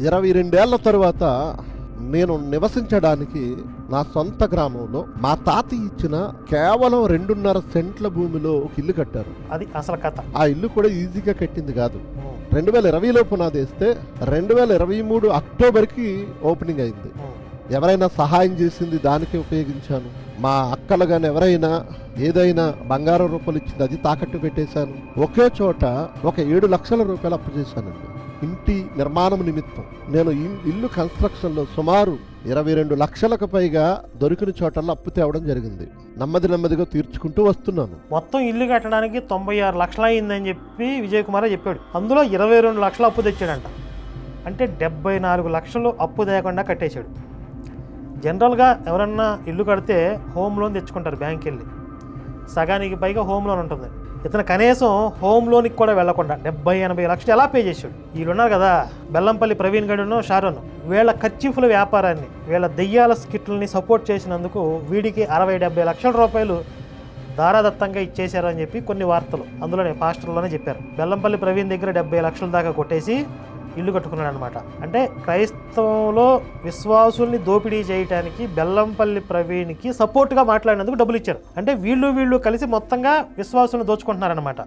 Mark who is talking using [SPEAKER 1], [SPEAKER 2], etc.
[SPEAKER 1] ఇరవై రెండేళ్ళ తరువాత నేను నివసించడానికి నా సొంత గ్రామంలో మా తాత ఇచ్చిన కేవలం రెండున్నర సెంట్ల భూమిలో ఒక ఇల్లు కట్టారు.
[SPEAKER 2] అది అసలు కథ.
[SPEAKER 1] ఆ ఇల్లు కూడా ఈజీగా కట్టింది కాదు. రెండు వేల ఇరవైలో పునాది వేస్తే రెండు వేల ఇరవై మూడు అక్టోబర్కి ఓపెనింగ్ అయింది. ఎవరైనా సహాయం చేసింది దానికి ఉపయోగించాను. మా అక్కలు గాని ఎవరైనా ఏదైనా బంగారం రూపాయలు ఇచ్చింది అది తాకట్టు పెట్టేశాను. ఒకే చోట ఒక ఏడు లక్షల రూపాయలు అప్పు చేశానండి. ఇంటి నిర్మాణం నిమిత్తం నేను ఇల్లు కన్స్ట్రక్షన్లో సుమారు ఇరవై రెండు లక్షలకు పైగా దొరికిన చోటల్లో అప్పు తేవడం జరిగింది. నెమ్మది నెమ్మదిగా తీర్చుకుంటూ వస్తున్నాను.
[SPEAKER 2] మొత్తం ఇల్లు కట్టడానికి తొంభై ఆరు లక్షలు అయిందని చెప్పి విజయ్ కుమార్ చెప్పాడు. అందులో ఇరవై రెండు లక్షలు అప్పు తెచ్చాడంట. అంటే డెబ్బై నాలుగు లక్షలు అప్పు తేకుండా కట్టేశాడు. జనరల్గా ఎవరన్నా ఇల్లు కడితే హోమ్ లోన్ తెచ్చుకుంటారు బ్యాంక్ వెళ్ళి సగానికి పైగా హోమ్ లోన్ ఉంటుంది. ఇతను కనీసం హోమ్ లోన్కి కూడా వెళ్ళకుండా డెబ్బై ఎనభై లక్షలు ఎలా పే చేశాడు వీళ్ళు ఉన్నారు కదా బెల్లంపల్లి ప్రవీణ్ గడును షారోన్. వీళ్ళ ఖర్చీఫుల వ్యాపారాన్ని వీళ్ళ దెయ్యాల స్కిట్లని సపోర్ట్ చేసినందుకు వీడికి అరవై డెబ్బై లక్షల రూపాయలు దారాదత్తంగా ఇచ్చేశారు అని చెప్పి కొన్ని వార్తలు అందులోనే పాస్టర్లోనే చెప్పారు. బెల్లంపల్లి ప్రవీణ్ దగ్గర డెబ్బై లక్షల దాకా కొట్టేసి ఇల్లు కట్టుకున్నాడు అనమాట అంటే క్రైస్తవంలో విశ్వాసుల్ని దోపిడీ చేయడానికి బెల్లంపల్లి ప్రవీణ్కి సపోర్ట్గా మాట్లాడినందుకు డబ్బులు ఇచ్చారు అంటే వీళ్ళు వీళ్ళు కలిసి మొత్తంగా విశ్వాసులను దోచుకుంటున్నారనమాట